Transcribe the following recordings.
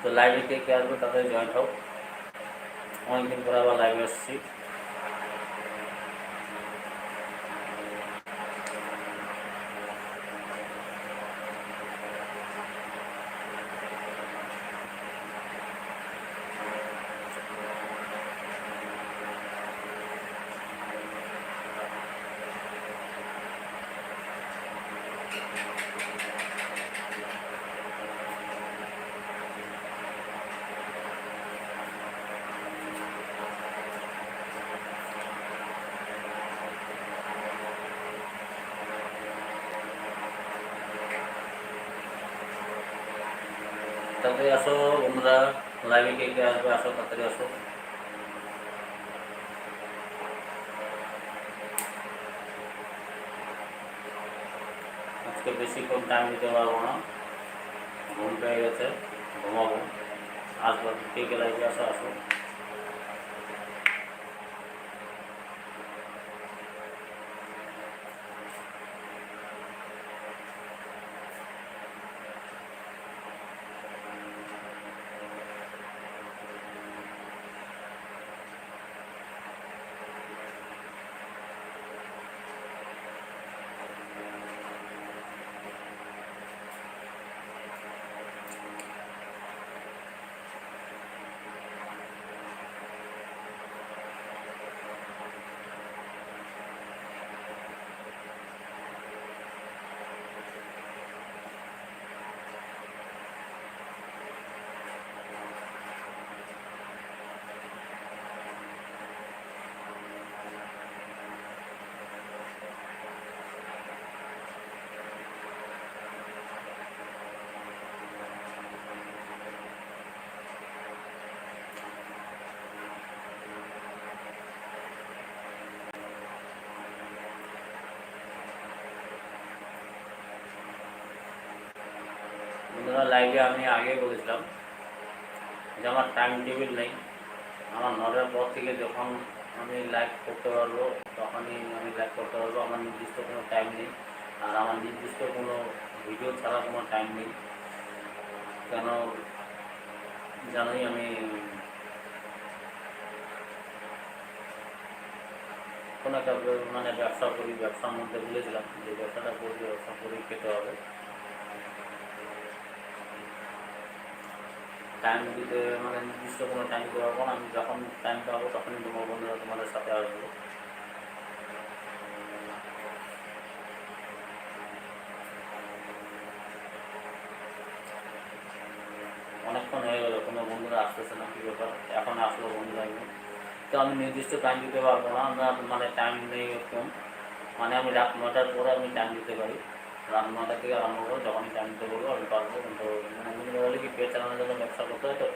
তো লাইভে কে কে আসবে তাদের জয়েন্ট হোক অনেকদিন পরে আবার লাইভে এসেছি তাড়াতাড়ি আসো, বন্ধুরা। লাইভে কে কে আসবে, আসো, তাড়াতাড়ি আসো। আজকে বেশিক্ষণ টাইম দিতে পারব না। ঘুম পেয়ে গেছে, ঘুমাবো। আসব, কে কে লাইভে আসো আসো। বন্ধুরা লাইভে আমি আগে বলেছিলাম যে আমার টাইম টেবিল নেই। আমার নটার পর থেকে যখন আমি লাইভ করতে পারব, তখনই আমি লাইভ করতে পারব। আমার নির্দিষ্ট কোনো টাইম নেই। আর আমার নির্দিষ্ট কোনো ভিডিও ছাড়া কোনো টাইম নেই। কেন জানোই আমি কোনো একটা মানে ব্যবসা করি, ব্যবসার মধ্যে বলেছিলাম যে ব্যবসাটা করি ব্যবসা করেই খেতে হবে। টাইম দিতে মানে নির্দিষ্ট কোনো টাইম পারব না। আমি যখন টাইম পাবো তখনই তোমার বন্ধুরা, তোমাদের সাথে আসব। অনেকক্ষণ হয়ে গেলো, কোনো বন্ধুরা আসতেছে না, কী ব্যাপার? এখন আসলো বন্ধুরা একদম তো আমি নির্দিষ্ট টাইম দিতে পারব না, আমরা মানে টাইম নেই এরকম মানে আমি রাত নটার পরে আমি টাইম দিতে পারি। রাত নটা থেকে আরম্ভ করে যখনই টাইম দিতে বলব, আমি পারব। কিন্তু মানে মনে বলে কি পেট চালানোর জন্য ব্যবসা করতে হয় তো?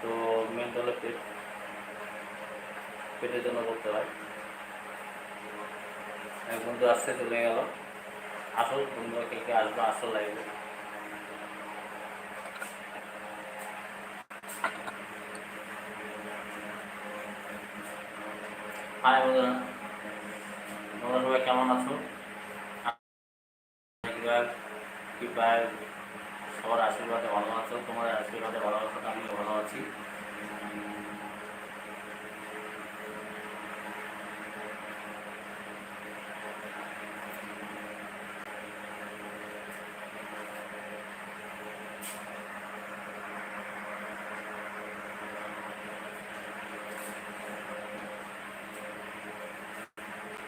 তো মেন হলো পেট, পেটের জন্য করতে হয়। বন্ধু আসতে চলে গেল। আসল বন্ধুরা কে কে আসবে, আসল লাগবে হাই বন্ধুরা। তোমরা সবাই কেমন আছো? আশীর্বাদ কৃপায় সবার আশীর্বাদে ভালো আছো তোমার আশীর্বাদে ভালো আছো, আমিও ভালো আছি।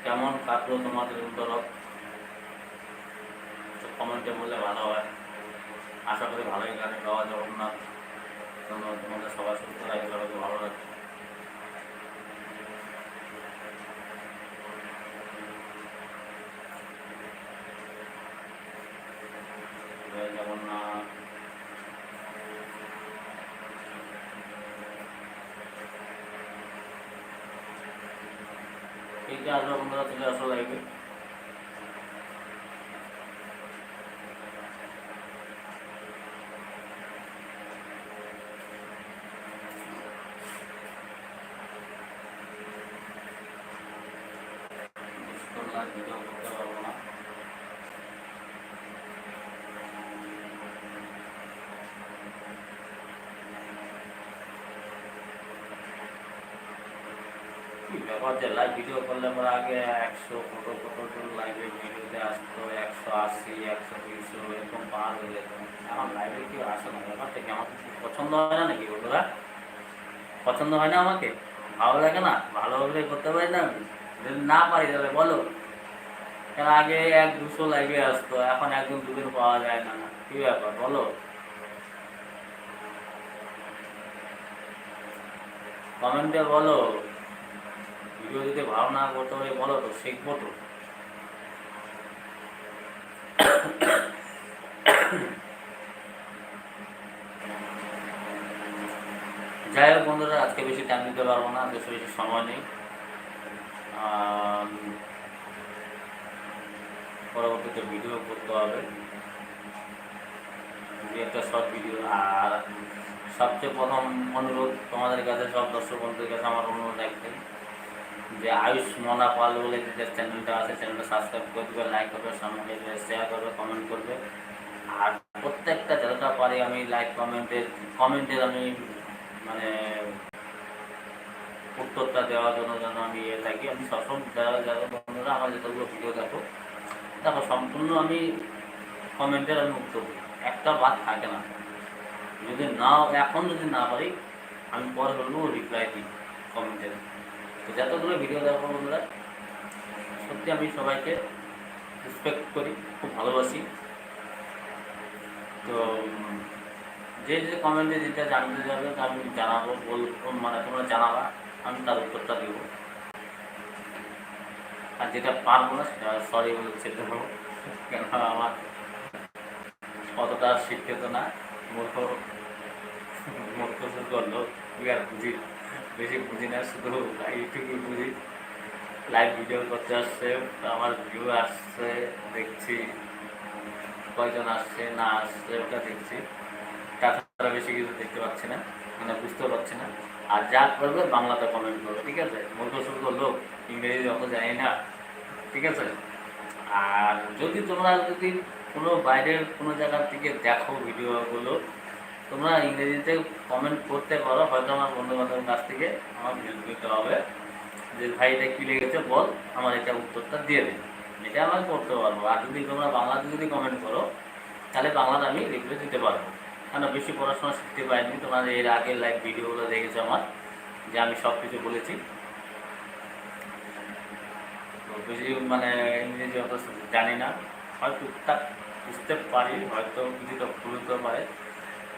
কেমন কাটলো তোমাদের উত্তরক কমেন্টে বললে ভালো হয়। আশা করি ভালোই গানে গাওয়া জগন্নাথ। তোমাদের সবার সুস্থ লাগে সবাইকে ভালো জয় জগন্নাথ। ঠিক আছে আসবে বন্ধুরা ভিডিও করতে পারব না লাইভ ভিডিও করলে আগে একশো ফটো ফটো লাইভে ভিডিওতে আসতো, একশো আশি, একশো এরকম পার হয়ে যেত। এখন লাইভে কেউ আসে না আমার পছন্দ হয় না নাকি পছন্দ হয় না আমাকে? ভালো লাগে না? ভালো করতে পারি না যদি না পারি তাহলে বলো। কেন আগে এক দুশো লাইভে আসতো, এখন একদিন দুদিন পাওয়া যায় না। কি ব্যাপার? বলো। কমেন্টে বলো। ভিডিও যদি ভালো না করতে পারি, বলো তো যাই হোক বন্ধুরা, আজকে বেশি টাইম দিতে পারব না, বেশি বেশি সময় নেই। পরবর্তীতে ভিডিও করতে হবে। একটা শর্ট ভিডিও আর সবচেয়ে প্রথম অনুরোধ তোমাদের কাছে, সব দর্শক বন্ধুদের কাছে আমার অনুরোধ একটাই। যে আয়ুষ মনা পাল বলে যে চ্যানেলটা আছে চ্যানেলটা সাবস্ক্রাইব করে দেবে লাইক করবে, সামনে শেয়ার করবে কমেন্ট করবে। আর প্রত্যেকটা যতটা পারি আমি লাইক কমেন্টের কমেন্টের আমি মানে উত্তরটা দেওয়ার জন্য যেন আমি ইয়ে থাকি। আমি সবসময় যারা যারা বন্ধুরা আমার যতগুলো ভিডিও দেখো দেখো সম্পূর্ণ আমি কমেন্টের আমি উত্তর। একটা বাদ থাকে না। যদি না এখন যদি না পারি, আমি পরে হলেও রিপ্লাই দিই কমেন্টের যতগুলো ভিডিও দেখো বন্ধুরা, সত্যি আমি সবাইকে রেসপেক্ট করি, খুব ভালোবাসি। তো, যে যে কমেন্টে যেটা জানতে যাবে, তা আমি জানাব, বল মানে তোমরা জানাবা, আমি তার উত্তরটা দেব। আর যেটা পারব না, সেটা সরি বলে ছেড়ে দেবো। আমার অতটা শিক্ষিত না, মূর্খ মূর্খ শুধু লোক কি আর বুঝি বেশি বুঝি না, শুধু ইউটিউবে বুঝি। লাইভ ভিডিও করতে আসছে আমার ভিউ আসছে, দেখছি। কয়জন আসছে, না আসছে, ওটা দেখছি। তাছাড়া বেশি কিছু দেখতে পাচ্ছি না মানে বুঝতেও পারছি না। আর যা করবে, বাংলাতে কমেন্ট করবে, ঠিক আছে? মূর্খ শুদ্ধ লোক, ইংরেজি অত জানি না, ঠিক আছে? আর যদি তোমরা যদি কোনো বাইরের কোনো জায়গার থেকে দেখো ভিডিওগুলো তোমরা ইংরেজিতে কমেন্ট করতে পারো, হয়তো আমার বন্ধু বান্ধবের কাছ থেকে আমার হেল্প দিতে হবে। যে ভাই, এটা কী লেগেছে বল, আমার এটা উত্তরটা দিয়ে দেবে এটা আমি করতে পারব। আর যদি তোমরা বাংলাতে যদি কমেন্ট করো, তাহলে বাংলাতে আমি রিপ্লাই দিতে পারব। কেন বেশি পড়াশোনা শিখতে পারিনি। তোমার এর আগের লাইভ ভিডিওগুলো দেখেছ আমার, যে আমি সব কিছু বলেছি। তো বেশি মানে ইংরেজি অত জানি না। হয়তো টুকটাক বুঝতে পারি, হয়তো কিছুটা ভুল হতে পারে।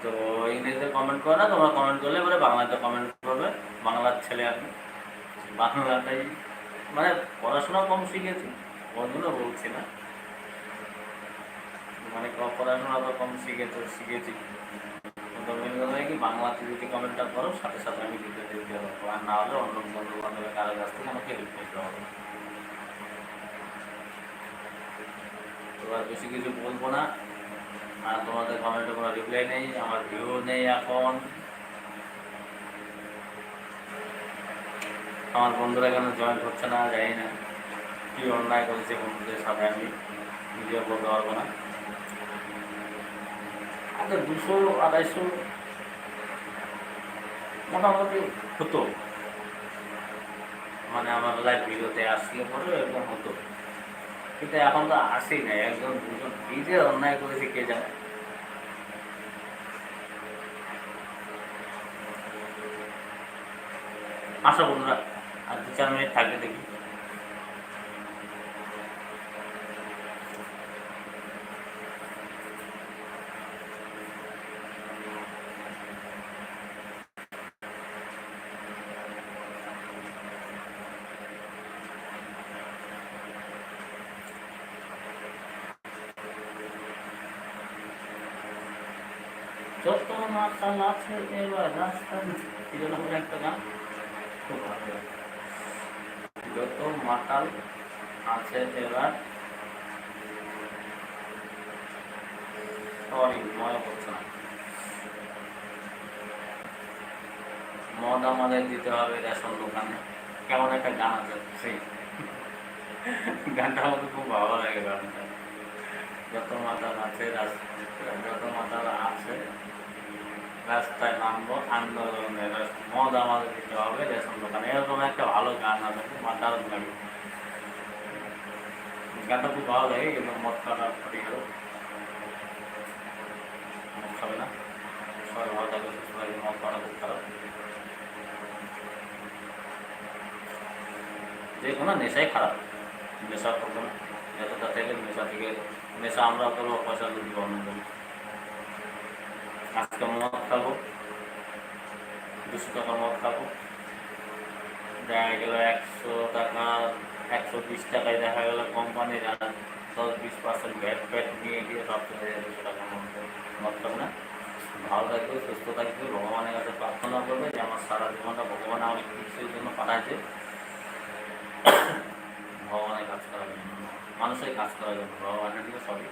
তো ইংরেজিতে কমেন্ট করো না, তোমরা কমেন্ট করলে এবারে বাংলাতে কমেন্ট করবে, বাংলার ছেলে আমি। বাংলাটাই মানে পড়াশোনা কম শিখেছি জন্য বলছি না। মানে পড়াশোনা তো কম শিখেছো শিখেছি। কি বাংলাতে যদি কমেন্টটা করো, সাথে সাথে আমি দিতে দিতে পারব আর না হলে অন্য বন্ধু বান্ধবের কারও কাছ থেকে আমাকে হেল্প নিতে হবে। এবার বেশি কিছু বলব না। আর তোমাদের কমেন্টে কোনো রিপ্লাই নেই, আমার ভিউ নেই এখন। আমার বন্ধুরা কেন জয়েন হচ্ছে না, জানি না। কি অন্যায় করেছে বন্ধুদের সাথে আমি ভিডিও বলতে পারব না। আচ্ছা দুশো, আড়াইশো মোটামুটি হতো। মানে আমার লাইভ ভিডিওতে আসলে পরে এরকম হতো। কিন্তু এখন তো আসি নাই, একজন, দুজন এই যে অন্যায় করেছে, কে জানে? আসো বন্ধুরা, আর দু চার মিনিট থাকবে দেখি। যত মাতাল আছে এবার রাস্তা এই জন্য করে একটা। যত মাতাল আছে এবার সরি মনে না মদ আমাদের দিতে হবে রেশন দোকানে কেমন একটা গান আছে সেই গানটা আমাকে খুব ভালো লাগে গানটা যত মাতাল আছে যত মাতাল আছে রাস্তায় নামবো আন্দোলনের মদ আমাদের দিতে হবে রেশন দোকানে এরকম একটা ভালো গান আছে আমার দারুণ লাগে গানটা খুব ভালো লাগে কিন্তু মদ খাওয়া পড়ে গেল মদ খাবে না সবাই ভালো থাকবে সুস্থ থাকবে মদ খাওয়াটা খুব খারাপ যে কোনো নেশাই খারাপ নেশা করব না যতটা থেকে নেশা থেকে নেশা আমরা করব পয়সা লুটি অন্য করব আজকে মদ খাব। দুশো টাকার মদ খাব। দেখা গেলো একশো টাকা, একশো বিশ টাকায় দেখা গেলো কোম্পানির দশ বিশ পার্সেন্ট ভ্যাট ফ্যাট নিয়ে সব চলে যায় দুশো টাকার মধ্যে মদ খাব না। ভালো থাকবে, সুস্থ থাকবে। ভগবানের কাছে প্রার্থনা করবে যে আমার সারা জীবনটা ভগবান আমাকে কিছুর জন্য পাঠাচ্ছে ভগবানের কাজ করার জন্য। মানুষের কাজ করার জন্য। ভগবানের দিকে সবই।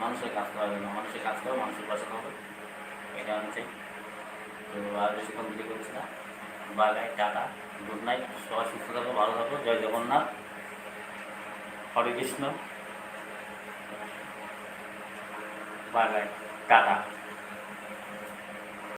মানুষের কাজ করার জন্য। মানুষের কাজ করে, মানুষের পাশে হবে এটা হচ্ছে তো আর বেশিক্ষণ বিক্রি করছি না। Bye bye tata. Good night. সবাই সুস্থ থাকো, ভালো থাকো। জয় Jagannath. Hare Krishna. Bye bye tata.